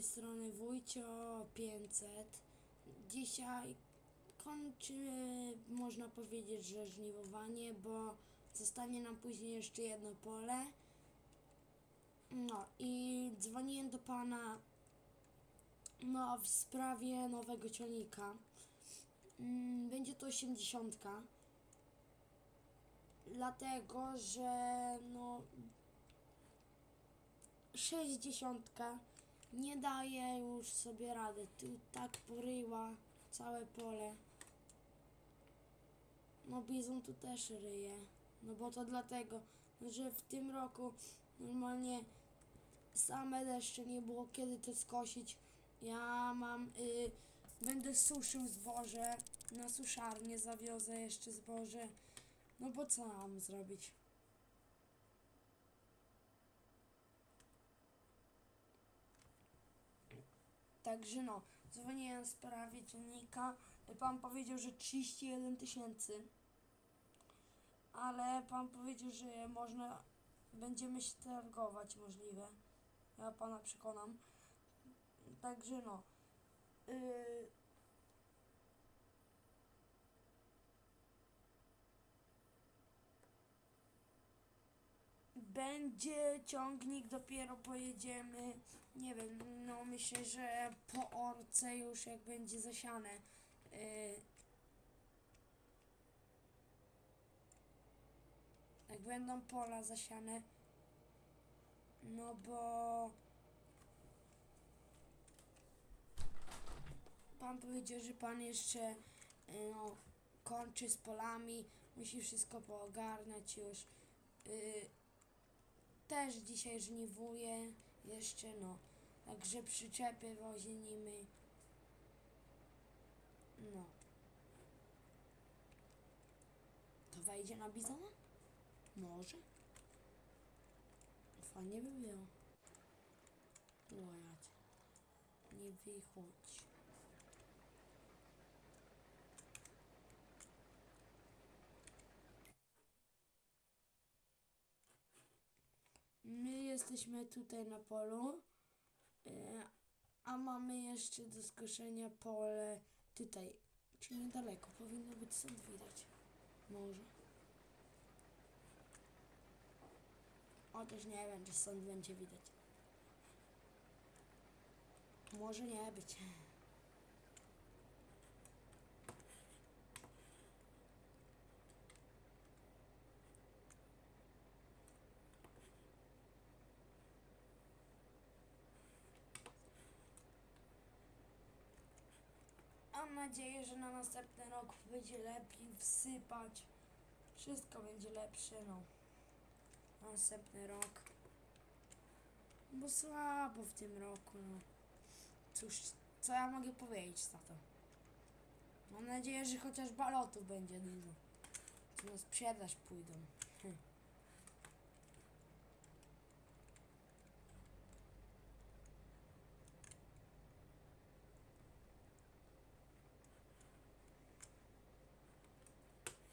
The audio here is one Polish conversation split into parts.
tej strony Wójcio 500. Dzisiaj kończymy, można powiedzieć, że żniwowanie, bo zostanie nam później jeszcze jedno pole. No i dzwoniłem do pana no, w sprawie nowego ciągnika. Mm, Będzie to 80. Dlatego, że no 60 nie daje już sobie rady. Tu tak poryła całe pole. No bizon tu też ryje. No bo to dlatego, że w tym roku normalnie same deszcze nie było kiedy to skosić. Ja mam, y, będę suszył zboże, na suszarnię zawiozę jeszcze zboże. No bo co mam zrobić? Także no, dzwoniłem w sprawie dziennika. Pan powiedział, że 31 tysięcy. Ale pan powiedział, że można, będziemy się targować możliwe. Ja pana przekonam. Także no. Yy, Będzie ciągnik, dopiero pojedziemy. Nie wiem, no myślę, że po orce już jak będzie zasiane. Yy, jak będą pola zasiane. No bo pan powiedział, że pan jeszcze yy, no, kończy z polami, musi wszystko poogarniać już. Yy, też dzisiaj żniwuję jeszcze no. Także przyczepy woźnimy. No. To wejdzie na bizona? Może. Fajnie by było. Łajać. Nie wychodź. Jesteśmy tutaj na polu, e, a mamy jeszcze do skoszenia pole tutaj, czyli niedaleko. Powinno być stąd widać. Może. Chociaż nie wiem, czy stąd będzie widać. Może nie być. Mam nadzieję, że na następny rok będzie lepiej wsypać. Wszystko będzie lepsze, no. Na następny rok. Bo słabo w tym roku, no. Cóż, co ja mogę powiedzieć na to? Mam nadzieję, że chociaż balotów będzie dużo. Co na sprzedaż pójdą. Hm.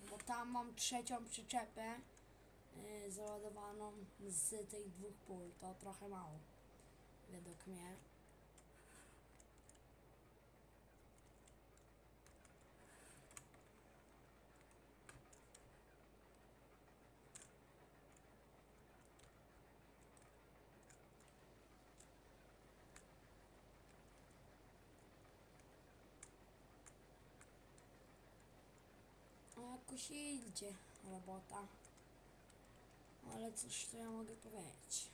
Bo tam mam trzecią przyczepę yy, załadowaną z tych dwóch pól. To trochę mało. Według mnie. A jakoś idzie robota. Ale cóż, to ja mogę powiedzieć.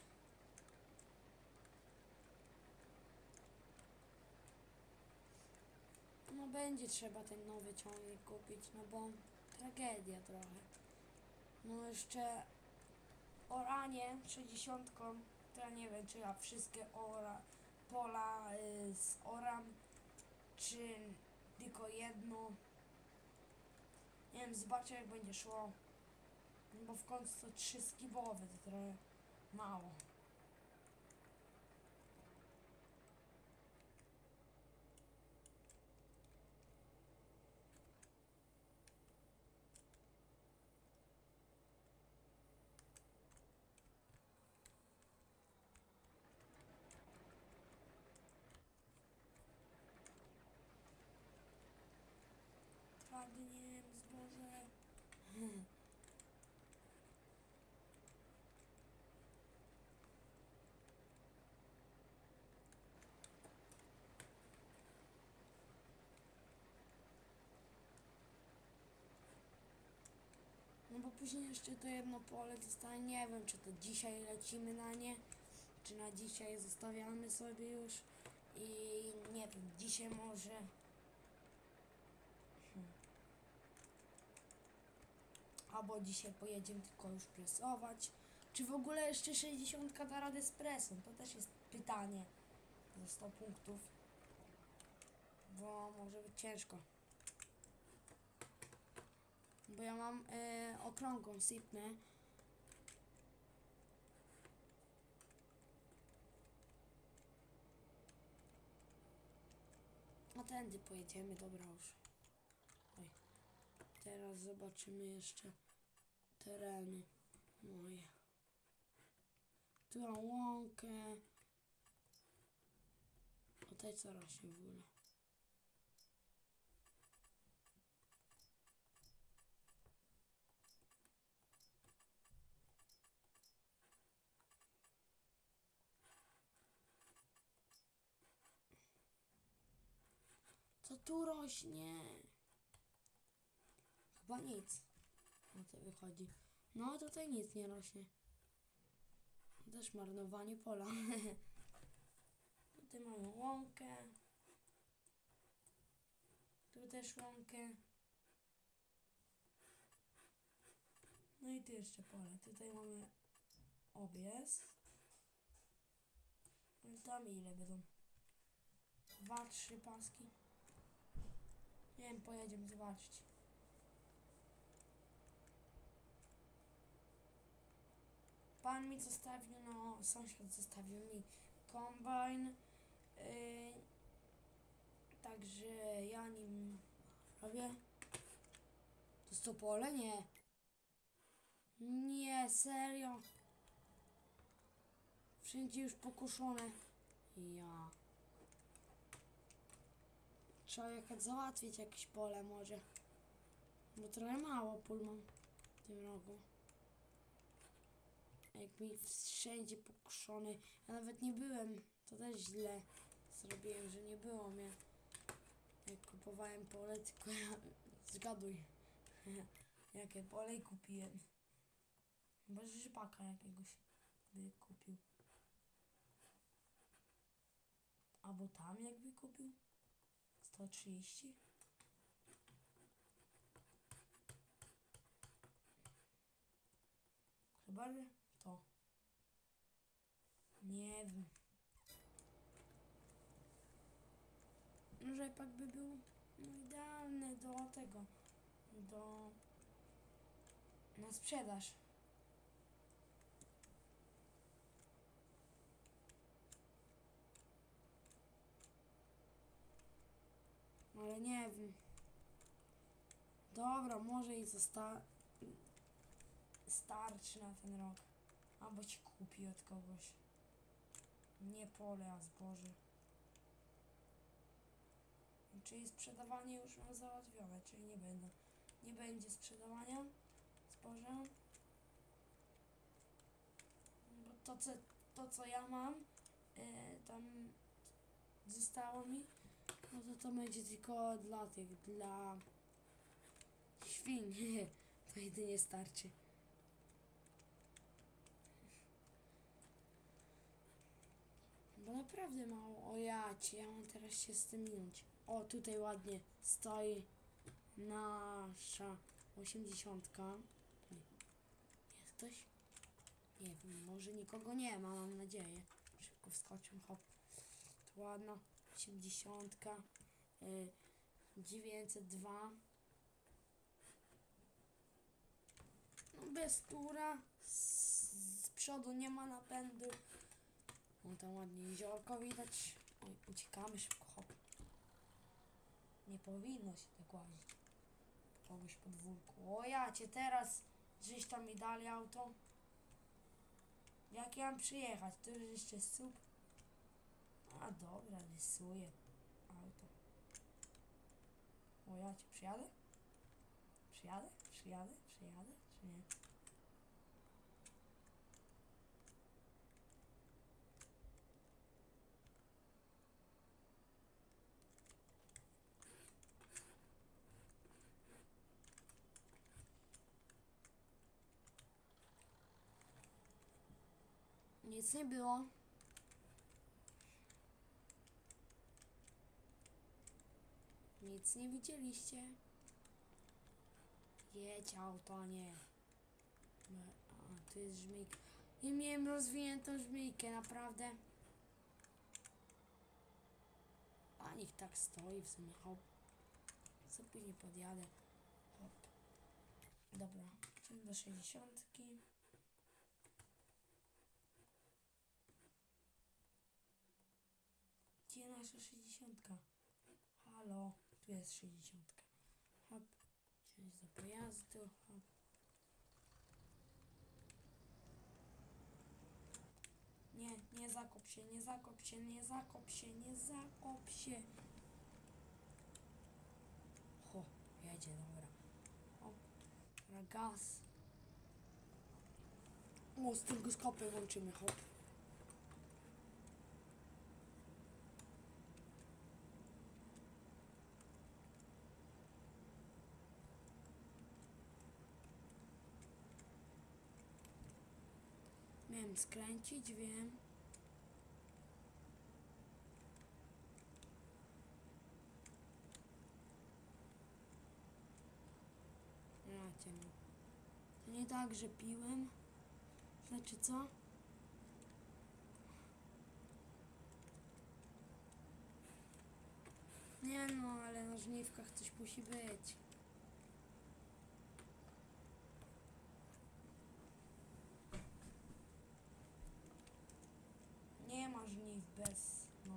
No będzie trzeba ten nowy ciągnik kupić, no bo tragedia trochę. No jeszcze oranie 60, to ja nie wiem, czy ja wszystkie ora, pola y, z oram, czy tylko jedno. Nie wiem, zobaczę jak będzie szło. Bo w końcu trzy skibowe to trochę mało. Ładnie zboże. No bo później jeszcze to jedno pole zostanie, nie wiem czy to dzisiaj lecimy na nie, czy na dzisiaj zostawiamy sobie już i nie wiem, dzisiaj może albo dzisiaj pojedziemy tylko już presować, czy w ogóle jeszcze 60 da radę z presem, to też jest pytanie za 100 punktów, bo może być ciężko. Bo ja mam e, okrągłą sipnę. A tędy pojedziemy, dobra już. Teraz zobaczymy jeszcze tereny moje. Tu mam łąkę. Tutaj co rośnie w ogóle. Co tu rośnie? Chyba nic. No to wychodzi. No tutaj nic nie rośnie. Też marnowanie pola. tutaj mamy łąkę. Tu też łąkę. No i tu jeszcze pole. Tutaj mamy obiez. No tam ile będą? Dwa, trzy paski. Nie wiem, pojedziemy zobaczyć. Pan mi zostawił, no sąsiad zostawił mi kombajn. Yy, także ja nim robię. To jest to pole? Nie. Nie, serio. Wszędzie już pokuszone. Ja. Trzeba jechać załatwić jakieś pole może. Bo trochę mało pól mam w tym roku. Jak mi wszędzie pokuszony. Ja nawet nie byłem. To też źle zrobiłem, że nie było mnie. Jak kupowałem pole, tylko ja... Zgaduj. Jakie pole kupiłem. Chyba, że rzepaka jakiegoś by kupił. Albo tam jakby kupił. 130. Chyba, że. Nie wiem. Rzepak by był no, idealny do tego. Do. Na sprzedaż. Ale nie wiem. Dobra, może i zosta... starczy na ten rok. Albo ci kupi od kogoś. Nie pole, a zboże. Czyli sprzedawanie już mam załatwione, czyli nie będę. Nie będzie sprzedawania zboża. Bo to co, to, co ja mam, e, tam zostało mi, no to to będzie tylko dla tych, dla świń. To jedynie starczy. Naprawdę mało. O ja mam teraz się z tym minąć. O, tutaj ładnie stoi nasza osiemdziesiątka. Jest ktoś? Nie wiem, może nikogo nie ma, mam nadzieję. Szybko wskoczył, hop. Tu ładna osiemdziesiątka. Y, 902. No bez tura. Z, z przodu nie ma napędu. No tam ładnie jeziorko widać. Oj, uciekamy szybko, hop. Nie powinno się tak łazić. Po kogoś podwórku. O ja cię teraz, żeś tam mi dali auto. Jak ja mam przyjechać? To już jeszcze sup. A dobra, rysuję auto. O ja cię przyjadę? Przyjadę? Przyjadę? Przyjadę? Czy nie? Nic nie było. Nic nie widzieliście. Jedź auto, nie. No, A, tu jest żmijka. I miałem rozwiniętą żmijkę, naprawdę. A niech tak stoi w sumie, hop. Co później podjadę. Hop. Dobra, do 60. nasza 60? Halo, tu jest 60. Hop, wsiąść do pojazdu. Hop. Nie, nie zakop się, nie zakop się, nie zakop się, nie zakop się. Ho, jedzie, dobra. Hop, teraz gaz. O, z tym skopem łączymy, hop. Miałem skręcić, wiem. To nie tak, że piłem. Znaczy co? Nie no, ale na żniwkach coś musi być. Nie ma żniw bez, no.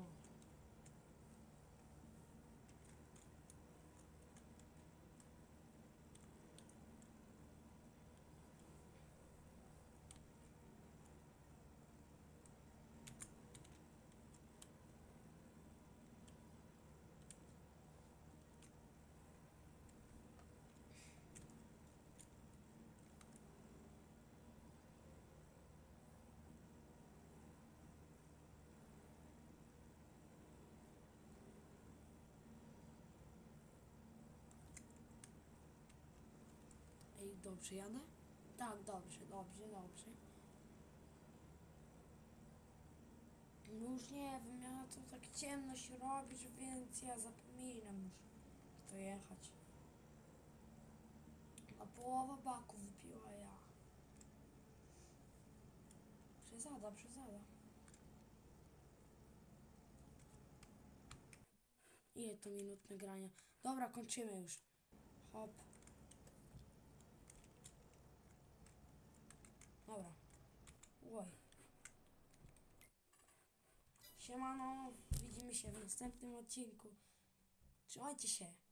Ej, dobrze jadę? Tak, dobrze, dobrze, dobrze. Już nie wiem, ja to tak ciemno się robi, więc ja zapominam już to jechać. A połowa baku wypiła ja. Przesada, przesada. Ile to minut nagrania? Dobra, kończymy już. Hop. Dobra. Oj. Siemano, widzimy się w następnym odcinku. Trzymajcie się.